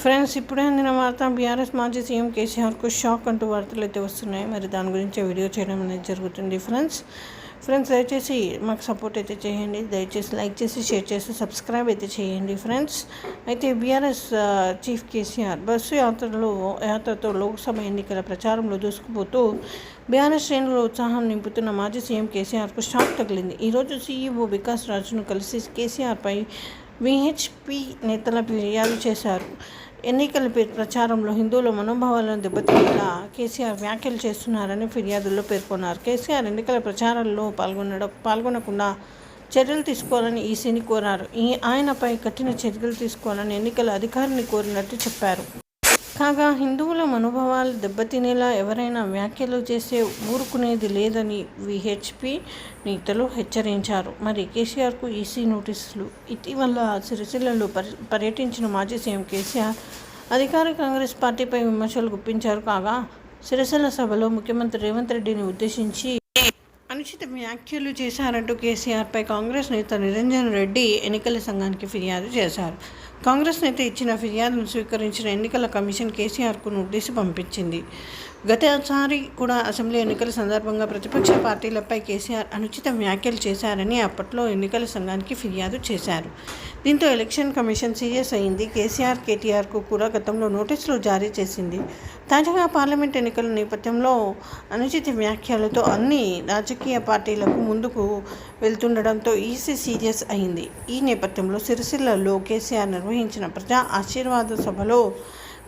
Friends ఇప్పుడే అందిన వార్త బీఆర్ఎస్ మాజీ సీఎం కేసీఆర్కు షాక్ అంటూ వార్తలు అయితే వస్తున్నాయి. మరి దాని గురించి వీడియో చేయడం అనేది జరుగుతుంది ఫ్రెండ్స్. ఫ్రెండ్స్ దయచేసి మాకు సపోర్ట్ అయితే చేయండి. దయచేసి లైక్ చేసి షేర్ చేసి సబ్స్క్రైబ్ అయితే చేయండి ఫ్రెండ్స్. అయితే బీఆర్ఎస్ చీఫ్ కేసీఆర్ బస్సు యాత్రలో యాత్రతో లోక్సభ ఎన్నికల ప్రచారంలో దూసుకుపోతూ బీఆర్ఎస్ శ్రేణులు ఉత్సాహం నింపుతున్న మాజీ సీఎం కేసీఆర్కు షాక్ తగిలింది. ఈరోజు సీఈఓ వికాస్ రాజును కలిసి కేసీఆర్పై విహెచ్పి నేతల ఫిర్యాదు చేశారు. ఎన్నికల ప్రచారంలో హిందువుల మనోభావాలను దెబ్బతీయేలా కేసీఆర్ వ్యాఖ్యలు చేస్తున్నారని ఫిర్యాదుల్లో పేర్కొన్నారు. కేసీఆర్ ఎన్నికల ప్రచారంలో పాల్గొనడం పాల్గొనకుండా చర్యలు తీసుకోవాలని ఈసీని కోరారు. ఈ ఆయనపై కఠిన చర్యలు తీసుకోవాలని ఎన్నికల అధికారిని కోరినట్టు చెప్పారు. కాగా హిందువుల మనోభావాలు దెబ్బతినేలా ఎవరైనా వ్యాఖ్యలు చేస్తే ఊరుకునేది లేదని విహెచ్పి నేతలు హెచ్చరించారు. మరి కేసీఆర్కు ఈసీ నోటీసులు. ఇటీవల సిరిసిల్లలో పర్య పర్యటించిన మాజీ సీఎం కేసీఆర్ అధికార కాంగ్రెస్ పార్టీపై విమర్శలు గుప్పించారు. కాగా సిరిసిల్ల సభలో ముఖ్యమంత్రి రేవంత్ రెడ్డిని ఉద్దేశించి అనుచిత వ్యాఖ్యలు చేశారంటూ కేసీఆర్పై కాంగ్రెస్ నేత నిరంజన్ రెడ్డి ఎన్నికల సంఘానికి ఫిర్యాదు చేశారు. కాంగ్రెస్ నేత ఇచ్చిన ఫిర్యాదును స్వీకరించిన ఎన్నికల కమిషన్ కేసీఆర్కు నోటీసు పంపించింది. గతసారి కూడా అసెంబ్లీ ఎన్నికల సందర్భంగా ప్రతిపక్ష పార్టీలపై కేసీఆర్ అనుచిత వ్యాఖ్యలు చేశారని అప్పట్లో ఎన్నికల సంఘానికి ఫిర్యాదు చేశారు. దీంతో ఎలక్షన్ కమిషన్ సీరియస్ అయింది. కేసీఆర్ కేటీఆర్కు కూడా గతంలో నోటీసులు జారీ చేసింది. తాజాగా పార్లమెంట్ ఎన్నికల నేపథ్యంలో అనుచిత వ్యాఖ్యలతో అన్ని రాజకీయ పార్టీలకు ముందుకు వెళ్తుండడంతో ఈసీ సీరియస్ అయింది. ఈ నేపథ్యంలో సిరిసిల్లలో కేసీఆర్ నిర్వహించిన ప్రజా ఆశీర్వాద సభలో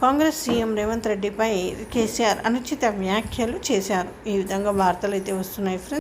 కాంగ్రెస్ సీఎం రేవంత్ రెడ్డిపై కేసీఆర్ అనుచిత వ్యాఖ్యలు చేశారు. ఈ విధంగా వార్తలు అయితే వస్తున్నాయి ఫ్రెండ్స్